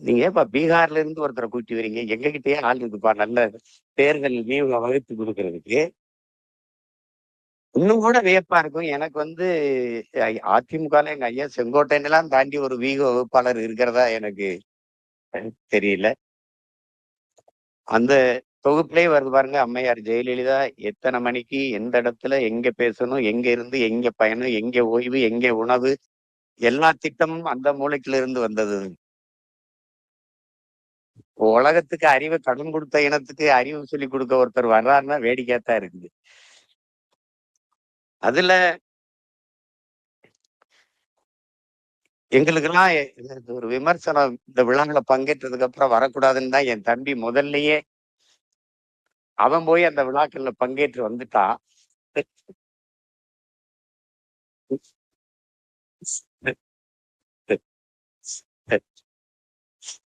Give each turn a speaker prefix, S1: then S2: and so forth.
S1: நீங்க ஏப்பா பீகார்ல இருந்து ஒருத்தரை கூட்டி வரீங்க. எங்க கிட்டயே ஆள் இருக்குப்பா. நல்ல தேர்தல் நீங்க வகுத்து கொடுக்கறதுக்கு. இன்னும் கூட வியப்பா இருக்கும். எனக்கு வந்து அதிமுக அதிமுகல எங்க ஐயா செங்கோட்டையெல்லாம் தாண்டி ஒரு வீக வகுப்பாளர் இருக்கிறதா எனக்கு தெரியல. அந்த தொகுப்பிலே வருது பாருங்க அம்மையார் ஜெயலலிதா எத்தனை மணிக்கு எந்த இடத்துல எங்க பேசணும் எங்க இருந்து எங்க பயணம் எங்க ஓய்வு எங்க உணவு எல்லா திட்டமும் அந்த மூளைக்குல இருந்து வந்தது. உலகத்துக்கு அறிவை கடன் கொடுத்த இனத்துக்கு அறிவு சொல்லி கொடுக்க ஒருத்தர் வர்றாருன்னா வேடிக்கையாத்தான் இருக்குது. அதுல எங்களுக்கெல்லாம் ஒரு விமர்சனம் இந்த விழாவில் பங்கேற்றதுக்கு அப்புறம் வரக்கூடாதுன்னு தான் என் தம்பி முதல்லயே அவன் போய் அந்த விழாக்கள்ல பங்கேற்று வந்துட்டான்